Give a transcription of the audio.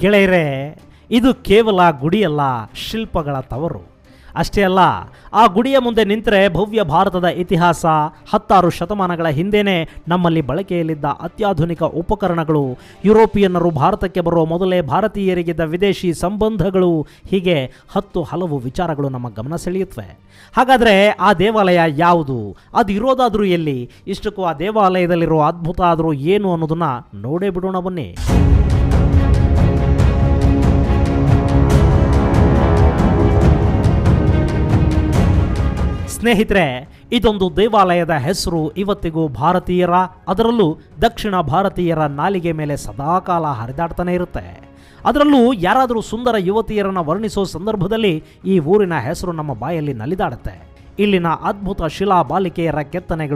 ಗೆಳೆಯರೇ, ಇದು ಕೇವಲ ಗುಡಿಯಲ್ಲ, ಶಿಲ್ಪಗಳ ತವರು. ಅಷ್ಟೇ ಅಲ್ಲ, ಆ ಗುಡಿಯ ಮುಂದೆ ನಿಂತರೆ ಭವ್ಯ ಭಾರತದ ಇತಿಹಾಸ ಹತ್ತಾರು ಶತಮಾನಗಳ ಹಿಂದೆಯೇ ನಮ್ಮಲ್ಲಿ ಬಳಕೆಯಲ್ಲಿದ್ದ ಅತ್ಯಾಧುನಿಕ ಉಪಕರಣಗಳು, ಯುರೋಪಿಯನ್ನರು ಭಾರತಕ್ಕೆ ಬರುವ ಮೊದಲೇ ಭಾರತೀಯರಿಗಿದ್ದ ವಿದೇಶಿ ಸಂಬಂಧಗಳು, ಹೀಗೆ ಹತ್ತು ಹಲವು ವಿಚಾರಗಳು ನಮ್ಮ ಗಮನ ಸೆಳೆಯುತ್ತವೆ. ಹಾಗಾದರೆ ಆ ದೇವಾಲಯ ಯಾವುದು? ಅದು ಇರೋದಾದರೂ ಎಲ್ಲಿ? ಇಷ್ಟಕ್ಕೂ ಆ ದೇವಾಲಯದಲ್ಲಿರೋ ಅದ್ಭುತ ಆದರೂ ಏನು ಅನ್ನೋದನ್ನು ನೋಡೇ ಬಿಡೋಣ ಬನ್ನಿ. ಸ್ನೇಹಿತರೆ, ಇದೊಂದು ದೇವಾಲಯದ ಹೆಸರು ಇವತ್ತಿಗೂ ಭಾರತೀಯರ, ಅದರಲ್ಲೂ ದಕ್ಷಿಣ ಭಾರತೀಯರ ನಾಲಿಗೆ ಮೇಲೆ ಸದಾಕಾಲ ಹರಿದಾಡ್ತಾನೆ ಇರುತ್ತೆ. ಅದರಲ್ಲೂ ಯಾರಾದರೂ ಸುಂದರ ಯುವತಿಯರನ್ನು ವರ್ಣಿಸೋ ಸಂದರ್ಭದಲ್ಲಿ ಈ ಊರಿನ ಹೆಸರು ನಮ್ಮ ಬಾಯಲ್ಲಿ ನಲಿದಾಡುತ್ತೆ. ಇಲ್ಲಿನ ಅದ್ಭುತ ಶಿಲಾ ಬಾಲಿಕೆಯರ ಕೆತ್ತನೆಗಳು